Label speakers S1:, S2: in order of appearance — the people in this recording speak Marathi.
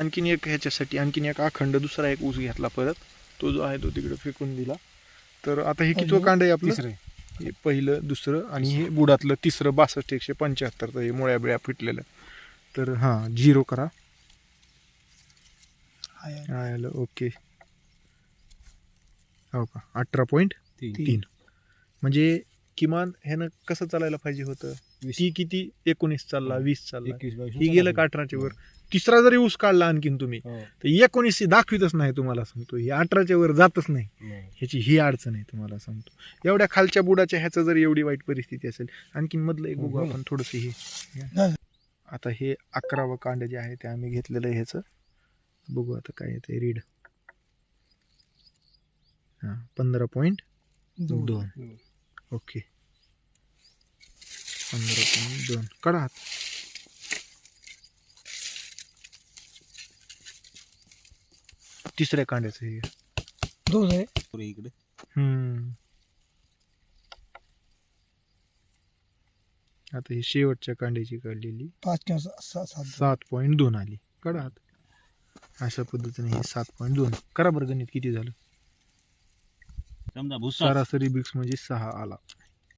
S1: आणखीन एक ह्याच्यासाठी आणखीन एक अखंड दुसरा एक ऊस घेतला परत. तो जो आहे तो तिकडे फेकून दिला. तर आता हे कितवं कांड आहे आपलं?
S2: तिसरं
S1: हे पहिलं दुसरं आणि हे बुडातलं तिसरं बासष्ट एकशे पंच्याहत्तरचं हे मुळ्या बिळ्या फिटलेलं तर हां झिरो करा. आलं ओके. हो का? अठरा पॉईंट
S2: तीन.
S1: तीन. म्हणजे किमान ह्यानं कसं चालायला पाहिजे होतं. ती किती? एकोणीस चालला वीस चालला. ही गेलं का अठराच्या वर. तिसरा जरी ऊस काढला आणखीन तुम्ही
S2: हो.
S1: तर एकोणीस दाखवितच नाही तुम्हाला सांगतो. ही अठराच्या वर जातच नाही.
S2: हो.
S1: ह्याची ही अडचण आहे तुम्हाला सांगतो. एवढ्या खालच्या बुडाच्या ह्याचं जर एवढी वाईट परिस्थिती असेल आणखीन मधलं एक बघू
S2: हो.
S1: आपण थोडंसं हे. आता हे अकरावं कांड जे आहे ते आम्ही घेतलेलं आहे ह्याचं. बघू आता काय येते रीड. हां पंधरा पॉईंट दोन. ओके. पंधरा पॉईंट दोन. काढा हात. तिसऱ्या कांड्याचं हे.
S2: दोन आहे. पुढे इकडे.
S1: हम्म. आता ही शेवटच्या कांड्याची काढलेली.
S2: पाच किंवा सा- सा- सात
S1: सात पॉईंट दोन आली. काढा हात. अशा पद्धतीने हे सात पॉईंट दोन. करा बरं गणित किती झालं?
S3: समजा भुसा.
S1: सरासरी बिक्स म्हणजे सहा आला.